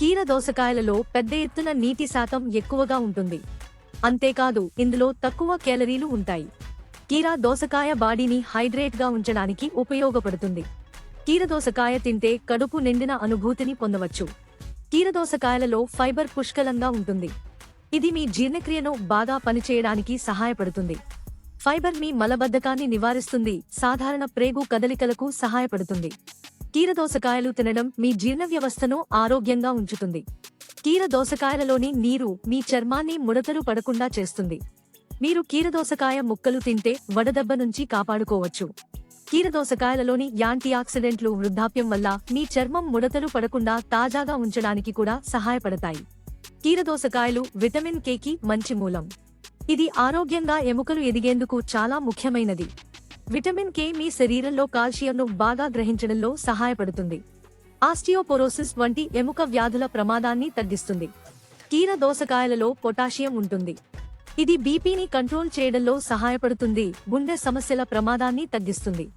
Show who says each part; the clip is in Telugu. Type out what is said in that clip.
Speaker 1: కీర దోసకాయలలో పెద్ద ఎత్తున నీటి శాతం ఎక్కువగా ఉంటుంది. అంతేకాదు ఇందులో తక్కువ కేలరీలు ఉంటాయి. కీర దోసకాయ బాడీని హైడ్రేట్గా ఉంచడానికి ఉపయోగపడుతుంది. కీర దోసకాయ తింటే కడుపు నిండిన అనుభూతిని పొందవచ్చు. కీరదోసకాయలలో ఫైబర్ పుష్కలంగా ఉంటుంది. ఇది మీ జీర్ణక్రియను బాగా పనిచేయడానికి సహాయపడుతుంది. ఫైబర్ మీ మలబద్ధకాన్ని నివారిస్తుంది. సాధారణ ప్రేగు కదలికలకు సహాయపడుతుంది. కీరదోసకాయలు తినడం మీ జీర్ణ వ్యవస్థను ఆరోగ్యంగా ఉంచుతుంది. కీరదోసకాయలలోని నీరు మీ చర్మాన్ని ముడతలు పడకుండా చేస్తుంది. మీరు కీరదోసకాయ ముక్కలు తింటే వడదెబ్బ నుంచి కాపాడుకోవచ్చు. కీరదోసకాయలలోని యాంటీ ఆక్సిడెంట్లు వృద్ధాప్యం వల్ల మీ చర్మం ముడతలు పడకుండా తాజాగా ఉంచడానికి కూడా సహాయపడతాయి. కీరదోసకాయలు విటమిన్ కేకి మంచి మూలం. ఇది ఆరోగ్యంగా ఎముకలు ఎదిగేందుకు చాలా ముఖ్యమైనది. విటమిన్ కే మీ శరీరంలో కాల్షియంను బాగా గ్రహించడంలో సహాయపడుతుంది. ఆస్టియోపోరోసిస్ వంటి ఎముక వ్యాధుల ప్రమాదాన్ని తగ్గిస్తుంది. కీర దోసకాయలలో పొటాషియం ఉంటుంది. ఇది బీపీని కంట్రోల్ చేయడంలో సహాయపడుతుంది. గుండె సమస్యల ప్రమాదాన్ని తగ్గిస్తుంది.